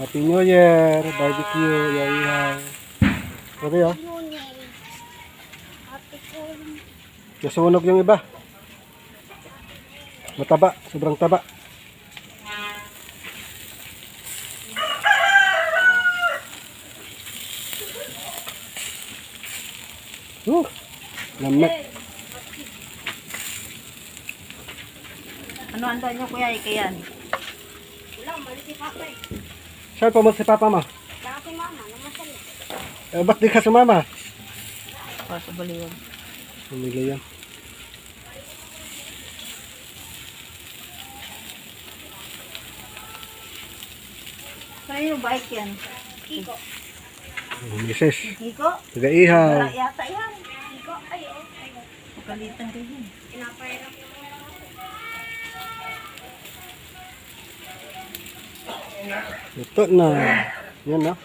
Happy New Year! Barbecue, ihaw-ihaw. Sabi oh, nasunog yung iba. Mataba, sobrang taba. Uh, lamig. Ano andan nyo kuya ike yan? Wala, mali si Papa eh. Saan pumunta si Papa mo? Saka si Mama, namasal eh. Eh, ba't di ka sumama? Para sa baliwag. Pumili yan. Saan yung bike yan? Kiko. Misis. Kiko? Taga-ihaw. Wala yata yan. Kiko, ay oh. Pagalitan rin yan. Pinapahirap ko. tận là nhân đó.